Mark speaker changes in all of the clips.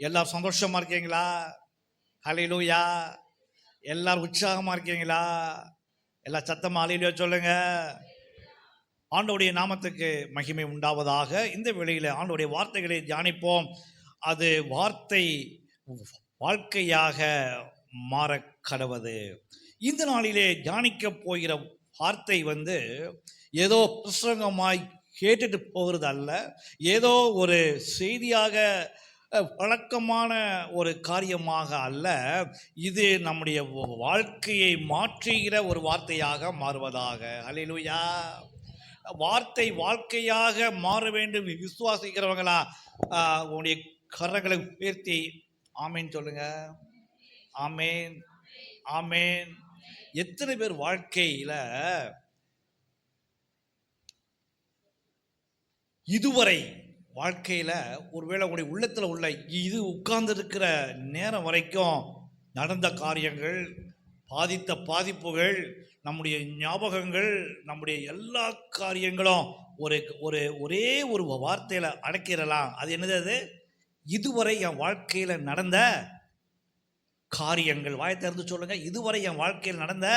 Speaker 1: எல்லாரும் சந்தோஷமா இருக்கீங்களா? அலையிலூயா எல்லாரும் உற்சாகமா இருக்கீங்களா? எல்லா சத்தமாக அலையிலோ சொல்லுங்க. ஆண்டோடைய நாமத்துக்கு மகிமை உண்டாவதாக. இந்த வேளையில் ஆண்டோடைய வார்த்தைகளை தியானிப்போம். அது வார்த்தை வாழ்க்கையாக மாற கடவது. இந்த நாளிலே தியானிக்க போகிற வார்த்தை வந்து ஏதோ புஸ்தகமாய் கேட்டுட்டு போகிறது அல்ல ஏதோ ஒரு செய்தியாக வழக்கமான ஒரு காரியமாக அல்ல. இது நம்முடைய வாழ்க்கையை மாற்றுகிற ஒரு வார்த்தையாக மாறுவதாக. அலையிலுயா வார்த்தை வாழ்க்கையாக மாற வேண்டும் விசுவாசிக்கிறவங்களா? உன்னுடைய உங்களுடைய கரங்களை உயர்த்தி ஆமேன் சொல்லுங்க. ஆமேன். ஆமேன். எத்தனை பேர் வாழ்க்கையில் இதுவரை வாழ்க்கையில் ஒருவேளை உங்களுடைய உள்ளத்தில் உள்ள இது உட்கார்ந்துருக்கிற நேரம் வரைக்கும் நடந்த காரியங்கள் பாதித்த பாதிப்புகள் நம்முடைய ஞாபகங்கள் நம்முடைய எல்லா காரியங்களும் ஒரு ஒரு ஒரே ஒரு வார்த்தையில் அடக்கிடலாம். அது என்னது அது? இதுவரை என் வாழ்க்கையில் நடந்த காரியங்கள். வாயை திறந்து சொல்லுங்க. இதுவரை என் வாழ்க்கையில் நடந்த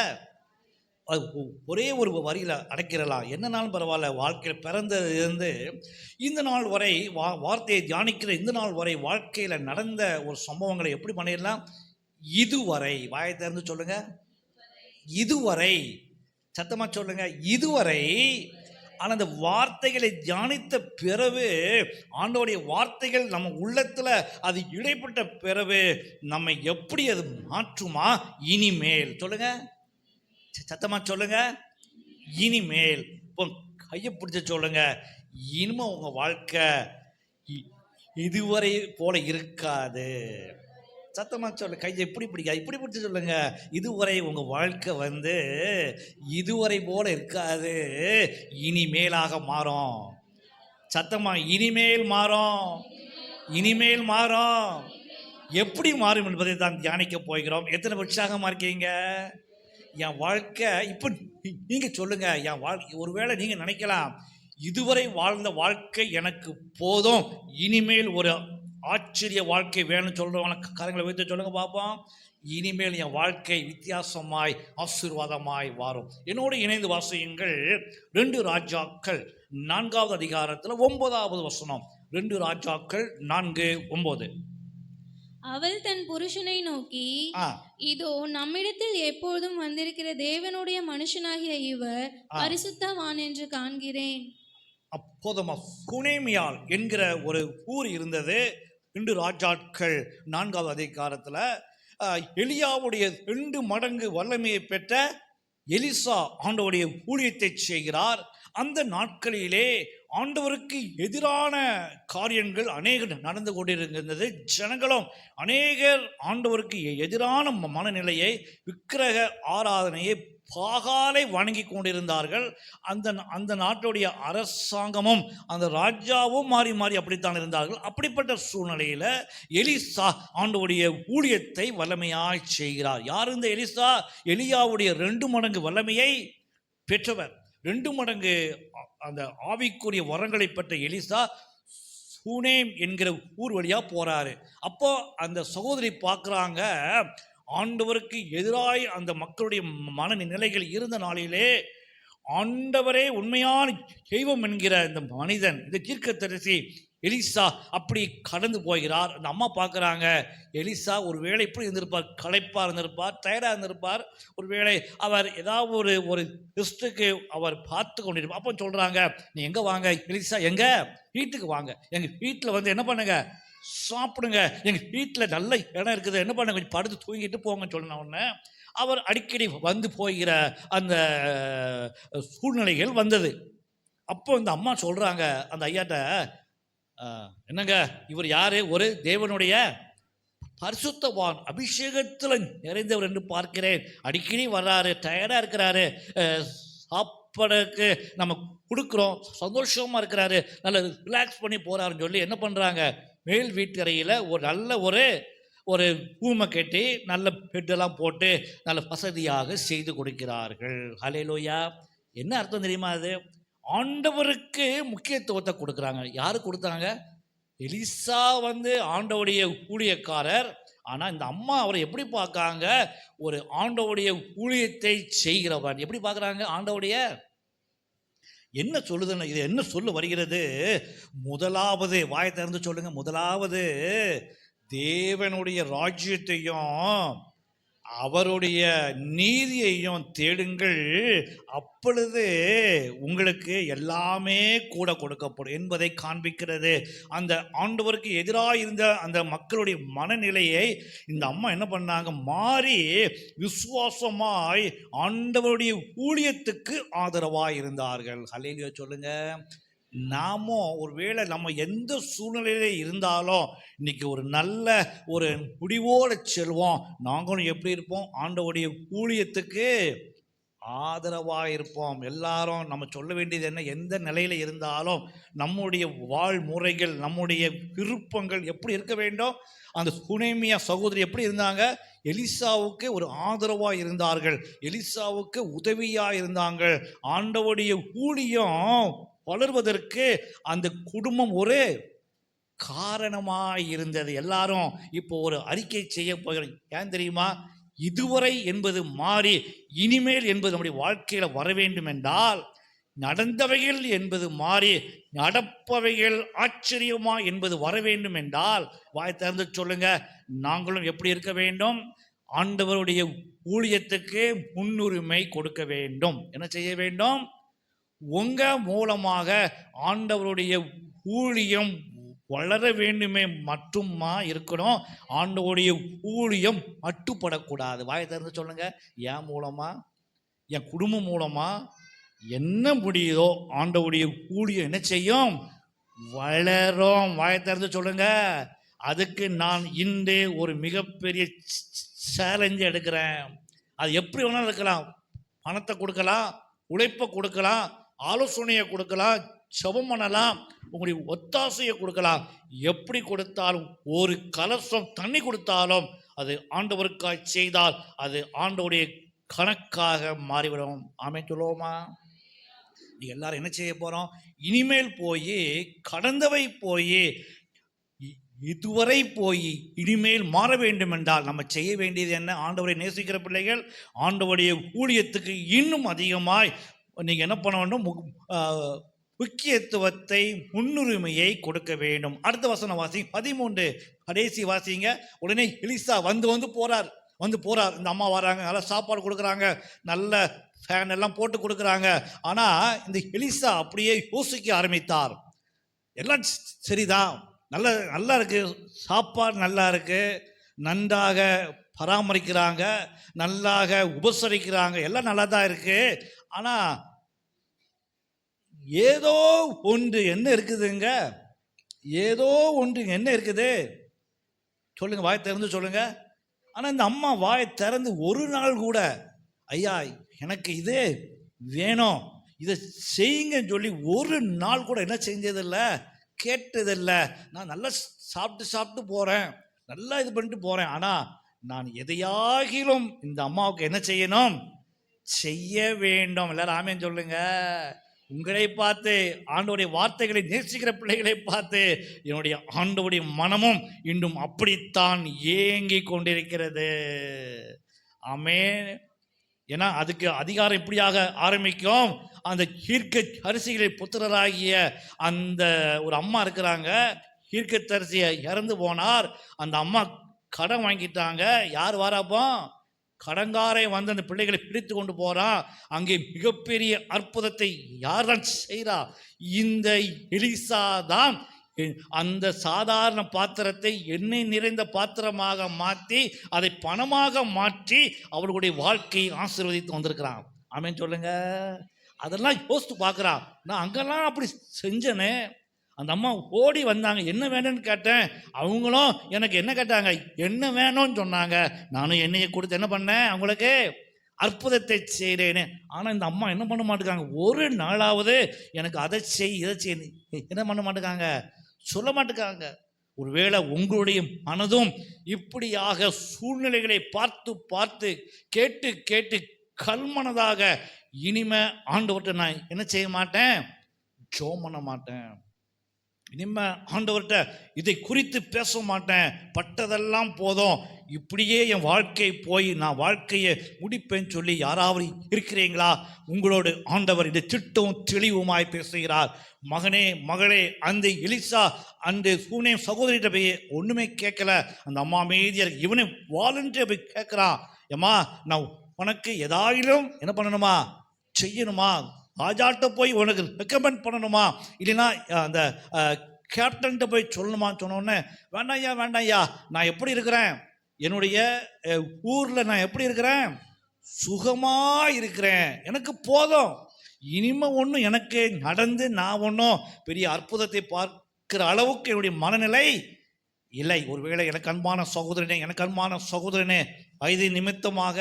Speaker 1: ஒரே ஒரு வரியில் அடைக்கிறலாம். என்னனாலும் பரவாயில்ல வாழ்க்கையில் பிறந்ததுலேருந்து இந்த நாள் வரை வா வார்த்தையை தியானிக்கிற இந்த நாள் வரை வாழ்க்கையில் நடந்த ஒரு சம்பவங்களை எப்படி பண்ணிடலாம்? இதுவரை வாயை திறந்து சொல்லுங்க. இதுவரை சத்தமாக சொல்லுங்க. இதுவரை ஆனால் அந்த வார்த்தைகளை தியானித்த பிறகு ஆண்டோடைய வார்த்தைகள் நம்ம உள்ளத்தில் அது இடைப்பட்ட பிறகு நம்மை எப்படி அது மாற்றுமா? இனிமேல். சொல்லுங்கள் சத்தமா சொல்லுங்க. இனிமேல் இப்போ கையை பிடிச்ச சொல்லுங்க. இனிமே உங்க வாழ்க்கை இ- இதுவரை போல இருக்காது. சத்தமா சொல்லு. கையை இப்படி பிடிக்காது இப்படி பிடிச்சி சொல்லுங்க. இதுவரை உங்க வாழ்க்கை வந்து இதுவரை போல இருக்காது. இனிமேலாக மாறும். சத்தமா இனிமேல் மாறும். இனிமேல் மாறும். எப்படி மாறும் என்பதை தான் தியானிக்க போகிறோம். எத்தனை உற்சாகமாக இருக்கீங்க? என் வாழ்க்கை இப்போ நீங்கள் சொல்லுங்கள் என் வாழ்க்கை ஒருவேளை நீங்கள் நினைக்கலாம் இதுவரை வாழ்ந்த வாழ்க்கை எனக்கு போதும் இனிமேல் ஒரு ஆச்சரிய வாழ்க்கை வேணும்னு சொல்கிறவங்க காரங்களை வைத்து சொல்லுங்கள் பார்ப்போம் இனிமேல் என் வாழ்க்கை வித்தியாசமாய் ஆசீர்வாதமாய் வாரும். என்னோடு இணைந்து வாசியுங்கள் ரெண்டு ராஜாக்கள் நான்காவது அதிகாரத்தில் ஒன்பதாவது வசனம். ரெண்டு ராஜாக்கள் நான்கு ஒம்பது
Speaker 2: அவள் தன் புருஷனை நோக்கி இதோ நம்மிடத்தில் எப்பொழுதும் வந்திருக்கிற தேவனுடைய மனுஷனாகிய இவர். பரிசுத்தவான் என்று காண்கிறேன்.
Speaker 1: அப்போதமா சுனேமியால் என்கிற ஒரு ஊர் இருந்தது. ரெண்டு ராஜாக்கள் நான்காவது அதிகாரத்தில் எலியாவுடைய ரெண்டு மடங்கு வல்லமையை பெற்ற எலிசா ஆண்டவருடைய ஊழியத்தை செய்கிறார். அந்த நாட்களிலே ஆண்டவருக்கு எதிரான காரியங்கள் அநேக நடந்து கொண்டிருந்தது. ஜனங்களும் அநேகர் ஆண்டவருக்கு எதிரான ம- மனநிலையை விக்கிரக ஆராதனையை பாகாலை வணங்கி கொண்டிருந்தார்கள். அந்த அந்த நாட்டுடைய அரசாங்கமும் அந்த ராஜாவும் மாறி மாறி அப்படித்தான் இருந்தார்கள். அப்படிப்பட்ட சூழ்நிலையில் எலிசா ஆண்டவுடைய ஊழியத்தை வல்லமையாய் செய்கிறார். யார் இந்த எலிசா? எலியாவுடைய ரெண்டு மடங்கு வல்லமையை பெற்றவர். ரெண்டு மடங்கு அந்த ஆவிக்குரிய வரங்களை பெற்ற எலிசா சூனேம் என்கிற ஊர் வழியாக போகிறாரு அப்போ அந்த சகோதரி பார்க்குறாங்க ஆண்டவருக்கு எதிராய் அந்த மக்களுடைய மனநிலைகள் இருந்த நாளிலே ஆண்டவரே உண்மையான செய்வம் என்கிற இந்த மனிதன் இந்த தீர்க்கதரிசி எலிசா அப்படி கடந்து போகிறார். அந்த அம்மா பார்க்குறாங்க எலிசா ஒரு வேளை இப்படி இருந்திருப்பார் களைப்பாக இருந்திருப்பார் டயர்டாக இருந்திருப்பார். ஒரு வேளை அவர் ஏதாவது ஒரு ஒரு லிஸ்ட்டுக்கு அவர் பார்த்து கொண்டிருப்பார். அப்போ சொல்கிறாங்க நீ எங்கே வாங்க? எலிசா எங்கே? வீட்டுக்கு வாங்க. எங்கள் வீட்டில் வந்து என்ன பண்ணுங்க? சாப்பிடுங்க. எங்கள் வீட்டில் நல்ல இடம் இருக்குது. என்ன பண்ணுங்க? கொஞ்சம் படுத்து தூங்கிட்டு போங்கன்னு சொன்ன உடனே அவர் அடிக்கடி வந்து போகிற அந்த சூழ்நிலைகள் வந்தது. அப்போ இந்த அம்மா சொல்கிறாங்க அந்த ஐயாட்ட என்னங்க? இவர் யாரு? ஒரு தேவனுடைய பரிசுத்தவான் அபிஷேகத்தில் நிறைந்தவர் என்று பார்க்கிறேன். அடிக்கடி வர்றாரு டயர்டாக இருக்கிறாரு. சாப்பாடுக்கு நம்ம கொடுக்குறோம் சந்தோஷமாக இருக்கிறாரு. நல்ல ரிலாக்ஸ் பண்ணி போகிறாருன்னு சொல்லி என்ன பண்ணுறாங்க மேல் வீட்டறையில் ஒரு நல்ல ஒரு ஒரு பூமை கட்டி நல்ல பெட்டெல்லாம் போட்டு நல்ல வசதியாக செய்து கொடுக்கிறார்கள். ஹலேலோயா என்ன அர்த்தம் தெரியுமா அது? ஆண்டவருக்கு முக்கியத்துவத்தை கொடுக்குறாங்க. யாரு கொடுத்தாங்க? எலிசா வந்து ஆண்டவுடைய ஊழியக்காரர். ஆனால் இந்த அம்மா அவரை எப்படி பார்க்காங்க? ஒரு ஆண்டவுடைய ஊழியத்தை செய்கிறவன். எப்படி பார்க்குறாங்க? ஆண்டவுடைய என்ன சொல்லுதுன்னு இது என்ன சொல்ல வருகிறது? முதலாவது வாயை திறந்து சொல்லுங்க. முதலாவது தேவனுடைய ராஜ்யத்தையும் அவருடைய நீதியையும் தேடுங்கள். அப்பொழுது உங்களுக்கு எல்லாமே கூட கொடுக்கப்படும் என்பதை காண்பிக்கிறது. அந்த ஆண்டவருக்கு எதிராக இருந்த அந்த மக்களுடைய மனநிலையை இந்த அம்மா என்ன பண்ணாங்க? மாறி விசுவாசமாய் ஆண்டவருடைய ஊழியத்துக்கு ஆதரவாக இருந்தார்கள் ஹலேலியோ சொல்லுங்கள் நாமும் ஒருவேளை நம்ம எந்த சூழ்நிலையில இருந்தாலும் இன்னைக்கு ஒரு நல்ல ஒரு முடிவோடு செல்வோம். நாங்களும் எப்படி இருப்போம்? ஆண்டவுடைய ஊழியத்துக்கு ஆதரவாக இருப்போம். எல்லாரும் நம்ம சொல்ல வேண்டியது என்ன? எந்த நிலையில் இருந்தாலும் நம்முடைய வாழ்முறைகள் நம்முடைய விருப்பங்கள் எப்படி இருக்க வேண்டும்? அந்த சுனேமியா சகோதரி எப்படி இருந்தாங்க? எலிசாவுக்கு ஒரு ஆதரவாக இருந்தார்கள். எலிசாவுக்கு உதவியாக இருந்தாங்க. ஆண்டவுடைய ஊழியம் வளர்வதற்கு அந்த குடும்பம் ஒரு காரணமாக இருந்தது. எல்லாரும் இப்போ ஒரு அறிக்கை செய்ய போகிறோம். ஏன் தெரியுமா? இதுவரை என்பது மாறி இனிமேல் என்பது நம்முடைய வாழ்க்கையில் வர வேண்டும் என்றால் நடந்தவைகள் என்பது மாறி நடப்பவைகள் ஆச்சரியமா என்பது வர வேண்டும் என்றால் வாய் திறந்து சொல்லுங்க. நாங்களும் எப்படி இருக்க வேண்டும்? ஆண்டவருடைய ஊழியத்துக்கு முன்னுரிமை கொடுக்க வேண்டும். என்ன செய்ய வேண்டும்? உங்கள் மூலமாக ஆண்டவருடைய ஊழியம் வளர வேண்டுமே மட்டுமா இருக்கணும்? ஆண்டவருடைய ஊழியம் மட்டுப்படக்கூடாது. வாயை திறந்து சொல்லுங்க. என் மூலமா? என் குடும்பம் மூலமா? என்ன முடியுதோ ஆண்டவருடைய ஊழியம் என்ன செய்யும்? வளரும். வாயை திறந்து சொல்லுங்க. அதுக்கு நான் இன்றே ஒரு மிகப்பெரிய சேலஞ்சு எடுக்கிறேன். அது எப்படி வேணாலும் இருக்கலாம். பணத்தை கொடுக்கலாம் உழைப்பை கொடுக்கலாம் ஆலோசனையை கொடுக்கலாம் செபம் பண்ணலாம் உங்களுடைய ஒத்தாசையை கொடுக்கலாம். எப்படி கொடுத்தாலும் ஒரு கலசம் தண்ணி கொடுத்தாலும் அது ஆண்டவருக்காய் செய்தால் அது ஆண்டவருடைய கணக்காக மாறிவிடும். அமைத்துள்ளோமா சொல்லுவோமா? எல்லாரும் என்ன செய்ய போகிறோம் இனிமேல் போய் கடந்தவை போய் இதுவரை போய் இனிமேல் மாற வேண்டும் என்றால் நம்ம செய்ய வேண்டியது என்ன? ஆண்டவரை நேசிக்கிற பிள்ளைகள் ஆண்டவருடைய ஊழியத்துக்கு இன்னும் அதிகமாய் நீங்கள் என்ன பண்ண வேண்டும்? மு- முக்கியத்துவத்தை முன்னுரிமையை கொடுக்க வேண்டும். அடுத்த வசனம் வாசி பதிமூன்று. கடைசி வாசிங்க. உடனே எலிசா வந்து வந்து போகிறார் வந்து போகிறார் இந்த அம்மா வராங்க. நல்லா சாப்பாடு கொடுக்குறாங்க. நல்ல ஃபேன் எல்லாம் போட்டு கொடுக்குறாங்க. ஆனால் இந்த எலிசா அப்படியே யோசிக்க ஆரம்பித்தார். எல்லாம் சரிதான். நல்ல நல்லா இருக்குது சாப்பாடு நல்லா இருக்குது நன்றாக பராமரிக்கிறாங்க. நல்லாக உபசரிக்கிறாங்க. எல்லாம் நல்லா தான் இருக்குது ஆனால் ஏதோ ஒன்று என்ன இருக்குதுங்க? ஏதோ ஒன்று என்ன இருக்குது? சொல்லுங்க வாய் திறந்து சொல்லுங்க. ஆனால் இந்த அம்மா வாய் திறந்து ஒரு நாள் கூட ஐயா எனக்கு இது வேணும். இதை செய்யுங்கன்னு சொல்லி ஒரு நாள் கூட என்ன செஞ்சதில்ல? கேட்டதில்லை. நான் நல்லா சாப்பிட்டு சாப்பிட்டு போகிறேன் நல்லா இது பண்ணிட்டு போகிறேன் ஆனால் நான் எதையாகிலும் இந்த அம்மாவுக்கு என்ன செய்யணும்? செய்ய வேண்டும். எல்லாரும் ஆமேன்னு சொல்லுங்கள் உங்களை பார்த்து ஆண்டோடைய வார்த்தைகளை நேசிக்கிற பிள்ளைகளை பார்த்து என்னுடைய ஆண்டோடைய மனமும் இன்னும் அப்படித்தான் ஏங்கி கொண்டிருக்கிறது. ஆமே ஏன்னா அதுக்கு அதிகாரம் இப்படியாக ஆரம்பிக்கும். அந்த ஹீர்க்க அரிசிகளை புத்திரராகிய அந்த ஒரு அம்மா இருக்கிறாங்க. ஹீர்க்கத்தரிசியை இறந்து போனார். அந்த அம்மா கடன் வாங்கிட்டாங்க. யார் வாராப்போ? கடங்காரை வந்து அந்த பிள்ளைகளை பிடித்து கொண்டு போகிறான் அங்கே மிகப்பெரிய அற்புதத்தை யார் தான் செய்கிறா இந்த எலிசா தான். அந்த சாதாரண பாத்திரத்தை எண்ணெய் நிறைந்த பாத்திரமாக மாற்றி அதை பணமாக மாற்றி அவர்களுடைய வாழ்க்கையை ஆசீர்வதித்து வந்திருக்கிறான். ஆமேன்னு சொல்லுங்க. அதெல்லாம் யோசித்து பார்க்குறான். நான் அங்கெல்லாம் அப்படி செஞ்சனே. அந்த அம்மா ஓடி வந்தாங்க. என்ன வேணும்னு கேட்டேன். அவங்களும் எனக்கு என்ன கேட்டாங்க? என்ன வேணும்னு சொன்னாங்க. நானும் என்னையை கொடுத்து என்ன பண்ணேன் அவங்களுக்கு? அற்புதத்தை செய்கிறேன்னு ஆனால் இந்த அம்மா என்ன பண்ண மாட்டேங்காங்க ஒரு நாளாவது எனக்கு அதை செய் இதை செய் என்ன பண்ண மாட்டேங்காங்க சொல்ல மாட்டேங்காங்க ஒருவேளை உங்களுடைய மனதும் இப்படியாக சூழ்நிலைகளை பார்த்து பார்த்து கேட்டு கேட்டு கல்மனதாக இனிமே ஆண்டவர்கிட்ட நான் என்ன செய்ய மாட்டேன்? ஜோம் பண்ண மாட்டேன். இனிமே ஆண்டவர்கிட்ட இதை குறித்து பேச மாட்டேன். பட்டதெல்லாம் போதும். இப்படியே என் வாழ்க்கை போய் நான் வாழ்க்கையை முடிப்பேன்னு சொல்லி யாராவது இருக்கிறீங்களா? உங்களோடு ஆண்டவர் இதை திட்டம் தெளிவுமாய் பேசுகிறார். மகனே மகளே அந்த எலிசா அந்த சூனே சகோதரிகிட்ட போய் ஒன்றுமே கேட்கல. அந்த அம்மா மீதியர் இவனே வாலண்டியர் போய் கேட்குறான். ஏம்மா நான் உனக்கு எதாயிலும் என்ன பண்ணணுமா? செய்யணுமா? ராஜாட்ட போய் உனக்கு ரெக்கமெண்ட் பண்ணணுமா? இல்லைன்னா அந்த கேப்டன்கிட்ட போய் சொல்லணுமான்னு சொன்னோடனே வேண்டாம்யா வேண்டாம்யா வேண்டாம் ஐயா நான் எப்படி இருக்கிறேன்? என்னுடைய ஊரில் நான் எப்படி இருக்கிறேன்? சுகமாக இருக்கிறேன். எனக்கு போதும். இனிமே ஒன்றும் எனக்கு நடந்து நான் ஒன்றும் பெரிய அற்புதத்தை பார்க்கிற அளவுக்கு என்னுடைய மனநிலை இல்லை. ஒருவேளை எனக்கு அன்பான சகோதரனே எனக்கு அன்பான சகோதரனே வயது நிமித்தமாக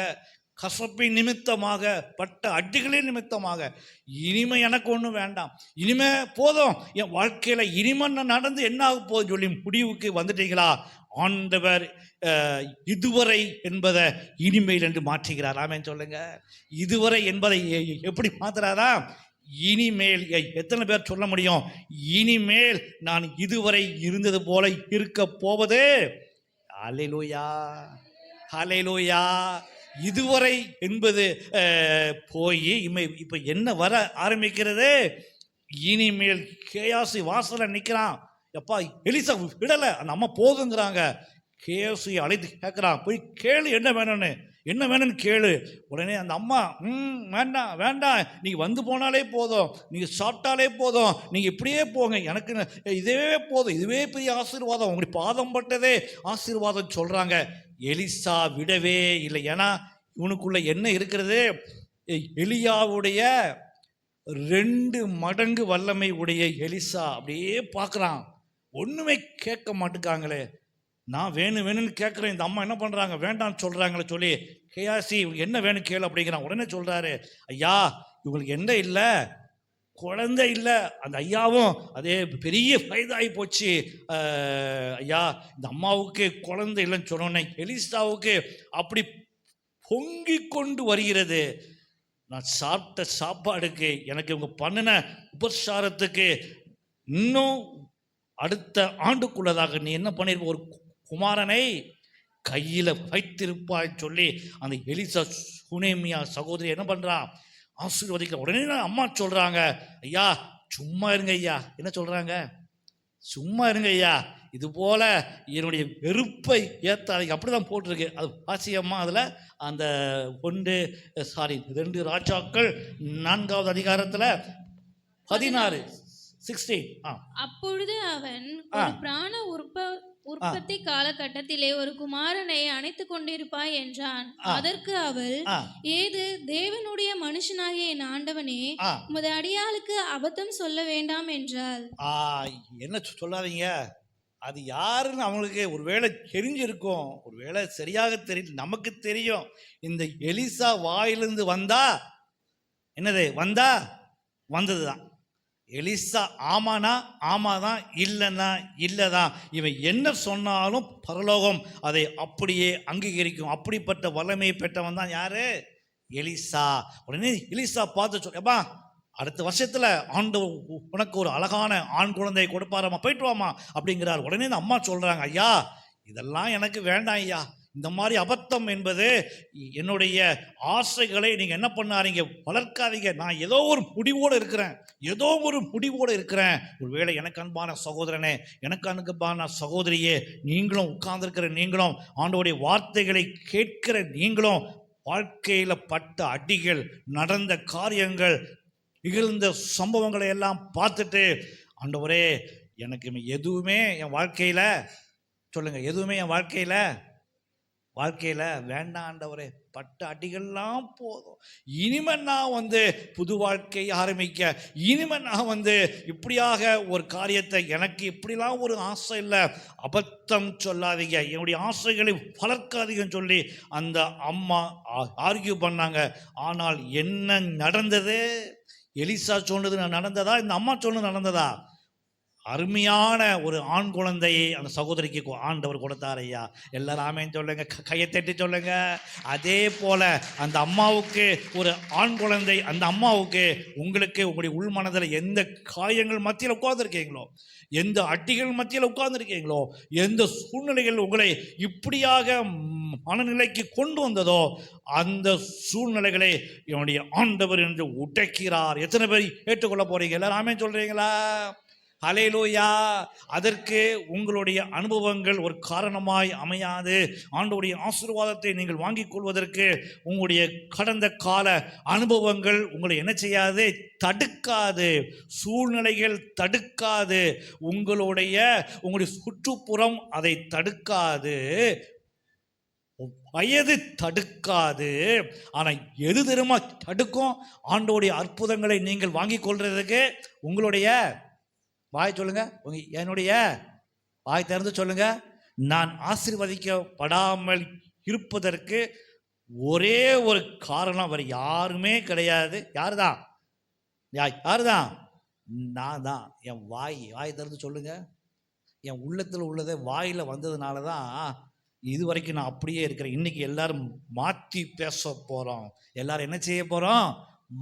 Speaker 1: கசப்பின் நிமித்தமாக பட்ட அடிகளின் நிமித்தமாக. இனிமே எனக்கு ஒன்றும் வேண்டாம். இனிமே போதும். என் வாழ்க்கையில் இனிமே நடந்து என்ன ஆக போகுதுன்னு சொல்லி முடிவுக்கு வந்துட்டீங்களா ஆண்டவர் இதுவரை என்பதை இனிமேல் என்று மாற்றுகிறார். ஆமேன். சொல்லுங்க. இதுவரை என்பதை எப்படி மாத்துறாரா? இனிமேல் எத்தனை பேர் சொல்ல முடியும்? இனிமேல் நான் இதுவரை இருந்தது போல இருக்க போவது அலைலோயா அலைலோயா இதுவரை என்பது போய் இமை இப்போ என்ன வர ஆரம்பிக்கிறது? இனிமேல் கேயாசி வாசலில் நிற்கிறான் எப்பா எலிசா விடலை. அந்த அம்மா போதுங்கிறாங்க. கேசி அழைத்து கேட்குறான். போய் கேளு என்ன வேணும்னு. என்ன வேணும்னு கேளு. உடனே அந்த அம்மா ம் வேண்டாம் வேண்டாம் நீங்கள் வந்து போனாலே போதும். நீங்கள் சாப்பிட்டாலே போதும். நீங்கள் இப்படியே போங்க. எனக்கு இதுவே போதும். இதுவே பெரிய ஆசீர்வாதம். உங்களுக்கு பாதம் பட்டதே ஆசீர்வாதம் சொல்கிறாங்க எலிசா விடவே இல்லை. ஏன்னா இவனுக்குள்ள என்ன இருக்கிறது? எலியாவுடைய ரெண்டு மடங்கு வல்லமை உடைய எலிசா. அப்படியே பார்க்குறான். ஒன்றுமே கேட்க மாட்டுக்காங்களே. நான் வேணும் வேணும்னு கேட்குறேன். இந்த அம்மா என்ன பண்ணுறாங்க வேண்டாம்னு சொல்கிறாங்களே சொல்லி கேயாசி இவங்களுக்கு என்ன வேணும் கேளு அப்படிங்கிறான். உடனே சொல்கிறாரு ஐயா இவங்களுக்கு என்ன இல்லை? குழந்தை இல்லை. அந்த ஐயாவும் அதே பெரிய வயதாகி போச்சு. ஐயா இந்த அம்மாவுக்கு குழந்தை இல்லைன்னு சொன்னோன்னே எலிசாவுக்கு அப்படி பொங்கி கொண்டு வருகிறது. நான் சாப்பிட்ட சாப்பாடுக்கு எனக்கு இவங்க பண்ணின உபசாரத்துக்கு இன்னும் அடுத்த ஆண்டுக்குள்ளதாக நீ என்ன பண்ணிருப்ப? ஒரு கு- குமாரனை கையில் வைத்திருப்பாய் சொல்லி அந்த எலிசா சுனேமியா சகோதரி என்ன பண்ணுறான் ஆசீர்வதிக்கிற உடனே அம்மா சொல்கிறாங்க ஐயா சும்மா இருங்க ஐயா. என்ன சொல்கிறாங்க சும்மா இருங்க ஐயா. இது போல என்னுடைய வெறுப்பை ஏத்தாதீங்க அப்படி தான் போட்டிருக்கு. அது வாசியம்மா அதில் அந்த ஒன்று சாரி ரெண்டு ராஜாக்கள் நான்காவது அதிகாரத்தில் பதினாறு சிக்ஸ்டீன்
Speaker 2: அப்பொழுது அவன் பிராண உற்ப உற்பத்தி காலகட்டத்திலே ஒரு குமாரனை அணைத்துக் கொண்டிருப்பாய் என்றான். அதற்கு அவள் ஏது தேவனுடைய மனுஷனாகிய என் ஆண்டவனே உமது அடியாளுக்கு அபத்தம் சொல்ல வேண்டாம் என்றாள்.
Speaker 1: என்ன சொல்லாதீங்க. அது யாருன்னு அவங்களுக்கு ஒருவேளை தெரிஞ்சிருக்கும். ஒருவேளை சரியாக தெரியும் நமக்கு தெரியும். இந்த எலிசா வாயிலிருந்து வந்தா என்னது வந்தா? வந்தது தான் எலிசா ஆமானா? ஆமாதான். இல்லைன்னா இல்லைதான். இவன் என்ன சொன்னாலும் பரலோகம் அதை அப்படியே அங்கீகரிக்கும். அப்படிப்பட்ட வல்லமையை பெற்றவன் தான் யாரு? எலிசா. உடனே எலிசா பார்த்து சொல்லப்பா அடுத்த வருஷத்துல ஆண்டு உனக்கு ஒரு அழகான ஆண் குழந்தையை கொடுப்பாரம்மா. போயிட்டு வாமா அப்படிங்கிறார். உடனே இந்த அம்மா சொல்றாங்க ஐயா இதெல்லாம் எனக்கு வேண்டாம் ஐயா. இந்த மாதிரி அபத்தம் என்பது என்னுடைய ஆசைகளை நீங்கள் என்ன பண்ணாதீங்க வளர்க்காதீங்க. நான் ஏதோ ஒரு முடிவோடு இருக்கிறேன். ஏதோ ஒரு முடிவோடு இருக்கிறேன். ஒருவேளை எனக்கு அன்பான சகோதரனே எனக்கு அன்பான சகோதரியே நீங்களும் உட்கார்ந்துருக்கிற நீங்களும் ஆண்டவருடைய வார்த்தைகளை கேட்கிற நீங்களும் வாழ்க்கையில் பட்ட அடிகள் நடந்த காரியங்கள் நிகழ்ந்த சம்பவங்களை எல்லாம் பார்த்துட்டு ஆண்டவரே எனக்கு எதுவுமே என் வாழ்க்கையில் சொல்லுங்கள் எதுவுமே என் வாழ்க்கையில் வாழ்க்கையில் வேண்டாம் ஆண்டவரே பட்ட அடிகள்லாம் போதும். இனிமே நான் வந்து புது வாழ்க்கை ஆரம்பிக்க இனிமே நான் வந்து இப்படியாக ஒரு காரியத்தை எனக்கு இப்படிலாம் ஒரு ஆசை இல்லை. அபத்தம் சொல்லாதீங்க. என்னுடைய ஆசைகளை வளர்க்காதீங்கன்னு சொல்லி அந்த அம்மா ஆர்கியூ பண்ணாங்க. ஆனால் என்ன நடந்தது? எலிசா சொன்னது நடந்ததா? இந்த அம்மா சொன்னது நடந்ததா? அருமையான ஒரு ஆண் குழந்தையை அந்த சகோதரிக்கு கொ- ஆண்டவர் கொடுத்தார் ஐயா. எல்லாரும் ஆமேன்னு சொல்லுங்க. க- கையை தட்டி சொல்லுங்க. அதே போல அந்த அம்மாவுக்கு ஒரு ஆண் குழந்தை அந்த அம்மாவுக்கு உங்களுக்கு உங்களுடைய உள் மனதில் எந்த காயங்கள் மத்தியில் உட்கார்ந்துருக்கீங்களோ எந்த அட்டிகள் மத்தியில் உட்கார்ந்துருக்கீங்களோ எந்த சூழ்நிலைகள் உங்களை இப்படியாக மனநிலைக்கு கொண்டு வந்ததோ அந்த சூழ்நிலைகளை என்னுடைய ஆண்டவர் என்று உடைக்கிறார். எத்தனை பேர் ஏற்றுக்கொள்ள போறீங்க? எல்லாரும் ஆமென் சொல்றீங்களா? அலையிலோயா அதற்கு உங்களுடைய அனுபவங்கள் ஒரு காரணமாய் அமையாது. ஆண்டோடைய ஆசீர்வாதத்தை நீங்கள் வாங்கிக் கொள்வதற்கு உங்களுடைய கடந்த கால அனுபவங்கள் உங்களை என்ன செய்யாது? தடுக்காது. சூழ்நிலைகள் தடுக்காது. உங்களுடைய உங்களுடைய சுற்றுப்புறம் அதை தடுக்காது. வயது தடுக்காது. ஆனால் எது தெரியுமா? தடுக்கும். ஆண்டோடைய அற்புதங்களை நீங்கள் வாங்கிக் கொள்றதுக்கு உங்களுடைய வாய் சொல்லுங்க. உங்க என்னுடைய வாய் திறந்து சொல்லுங்க. நான் ஆசீர்வதிக்கப்படாமல் இருப்பதற்கு ஒரே ஒரு காரணம் வேறு யாருமே கிடையாது. யார் தான் யார் தான் நான் தான். என் வாய் வாய் திறந்து சொல்லுங்க. என் உள்ளத்தில் உள்ளதை வாயில் வந்ததுனால தான் இது வரைக்கும் நான் அப்படியே இருக்கிறேன். இன்றைக்கி எல்லோரும் மாற்றி பேச போகிறோம் எல்லாரும் என்ன செய்ய போகிறோம்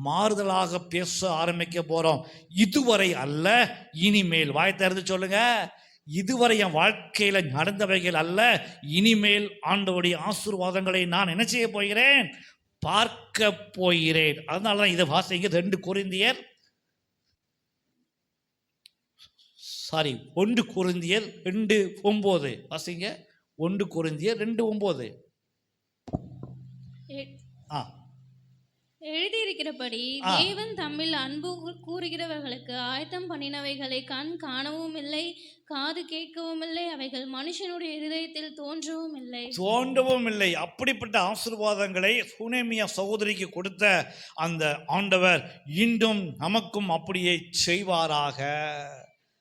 Speaker 1: மாறுதலாக பேச ஆரம்பிக்க போகிறோம் இதுவரை அல்ல இனிமேல். வாய் திறந்து சொல்லுங்க. இதுவரை என் வாழ்க்கையில் நடந்தவைகள் அல்ல இனிமேல் ஆண்டவருடைய ஆசீர்வாதங்களை நான் என்ன செய்ய போகிறேன்? பார்க்க போகிறேன். அதனால தான் இதை வாசிங்க. ரெண்டு குருந்தியர். சாரி ஒன்று குருந்தியர் ரெண்டு ஒம்பது. வாசிங்க. ஒன்று குருந்தியர் ரெண்டு ஒம்பது. ஆ.
Speaker 2: எழுதியிருக்கிறபடி. தேவன் தம்மில் அன்பு கூறுகிறவர்களுக்கு ஆயத்தம் பண்ணினவைகளை கண் காணவும் இல்லை காது கேட்கவும் இல்லை அவைகள் மனுஷனுடைய இருதயத்தில் தோன்றவும் இல்லை.
Speaker 1: தோன்றவும் இல்லை. அப்படிப்பட்ட ஆசீர்வாதங்களை சுனேமியா சகோதரிக்கு கொடுத்த அந்த ஆண்டவர் இன்றும் நமக்கும் அப்படியே செய்வாராக.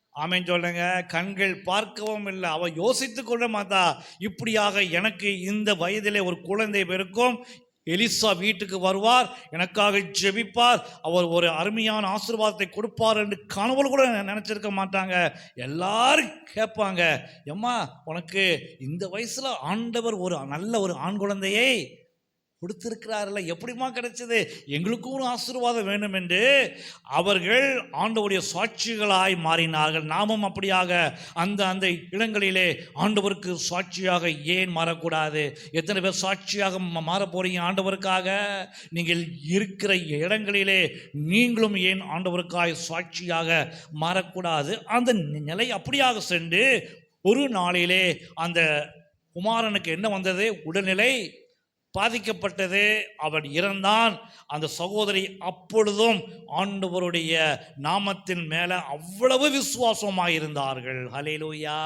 Speaker 1: ஆமென் சொல்லுங்க. கண்கள் பார்க்கவும் இல்லை. அவ யோசித்து கொள்ள மாட்டா. இப்படியாக எனக்கு இந்த வயதிலே ஒரு குழந்தை பிறக்கும். எலிசா வீட்டுக்கு வருவார் எனக்காக ஜெபிப்பார் அவர் ஒரு அருமையான ஆசீர்வாதத்தை கொடுப்பார் என்று கனவுல கூட நினைச்சிருக்க மாட்டாங்க. எல்லாரும் கேட்பாங்க எம்மா உனக்கு இந்த வயசுல ஆண்டவர் ஒரு நல்ல ஒரு ஆண் குழந்தையை கொடுத்திருக்கிறார்கள். எப்படிம்மா கிடைச்சது? எங்களுக்கும் ஒரு ஆசீர்வாதம் வேணும் என்று அவர்கள் ஆண்டவருடைய சாட்சிகளாய் மாறினார்கள். நாமும் அப்படியாக அந்த அந்த இடங்களிலே ஆண்டவருக்கு சாட்சியாக ஏன் மாறக்கூடாது? எத்தனை பேர் சாட்சியாக மாற மாறப் போறீங்க ஆண்டவருக்காக? நீங்கள் இருக்கிற இடங்களிலே நீங்களும் ஏன் ஆண்டவருக்காய் சாட்சியாக மாறக்கூடாது? அந்த நிலை அப்படியாக சென்று ஒரு நாளிலே அந்த குமாரனுக்கு என்ன வந்தது? உடல்நிலை பாதிக்கப்பட்டது. அவன் இறந்தான். அந்த சகோதரி அப்பொழுதும் ஆண்டவருடைய நாமத்தின் மேலே அவ்வளவு விசுவாசமாக இருந்தார்கள். ஹலேலூயா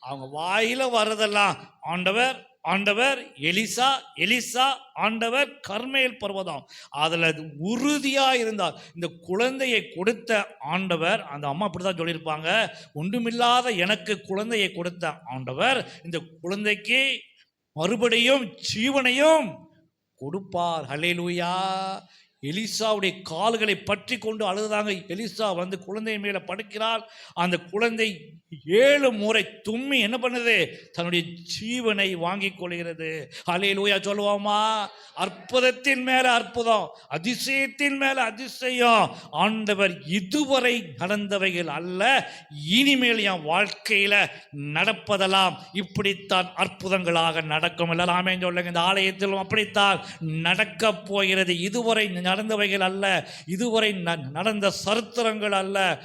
Speaker 1: அவங்க வாயில் வர்றதெல்லாம் ஆண்டவர் ஆண்டவர் எலிசா எலிசா ஆண்டவர் கர்மேல் பர்வதம். அதில் உறுதியாக இருந்தார். இந்த குழந்தையை கொடுத்த ஆண்டவர் அந்த அம்மா அப்படி தான் சொல்லியிருப்பாங்க ஒன்றுமில்லாத எனக்கு குழந்தையை கொடுத்த ஆண்டவர் இந்த குழந்தைக்கு மறுபடியும் ஜீவனையும் கொடுப்பார். ஹலேலூயா எலிசாவுடைய கால்களை பற்றி கொண்டு அழுதாங்க எலிசா வந்து குழந்தை மேலே படுக்கிறார் அந்த குழந்தை ஏழு முறை தும்மி என்ன பண்ணுது? தன்னுடைய ஜீவனை வாங்கிக் கொள்கிறது. ஹலேலூயா சொல்லுவோமா? அற்புதத்தின் மேலே அற்புதம் அதிசயத்தின் மேலே அதிசயம். ஆண்டவர் இதுவரை நடந்தவைகள் அல்ல இனிமேல் என் வாழ்க்கையில் நடப்பதெல்லாம் இப்படித்தான் அற்புதங்களாக நடக்கும். எல்லாமே சொல்லுங்க இந்த ஆலயத்திலும் அப்படித்தான் நடக்க போகிறது. இதுவரை நடந்தவைகள் அல்ல. இதுவரை ந- நடந்த சரித்திரங்கள் அல்ல.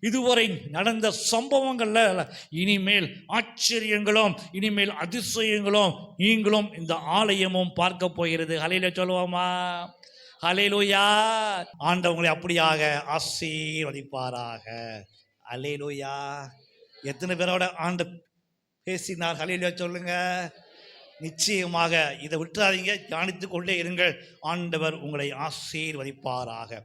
Speaker 1: இதுவரை நடந்த சம்பவங்கள் அல்ல. இனிமேல் ஆச்சரியங்களும் இனிமேல் அதிசயங்களும் நீங்களும் இந்த ஆலயமும் பார்க்க போகிறது. அலையில சொல்லுவோமா? அலையிலோயா ஆண்டவங்களை அப்படியாக ஆசீர்வதிப்பாராக. அலையிலோயா எத்தனை பேரோட ஆண்டு பேசினார்? அலையிலோ சொல்லுங்கள் நிச்சயமாக இதை விட்டுறாதீங்க. தியானித்து கொண்டே இருங்கள். ஆண்டவர் உங்களை ஆசீர்வதிப்பாராக.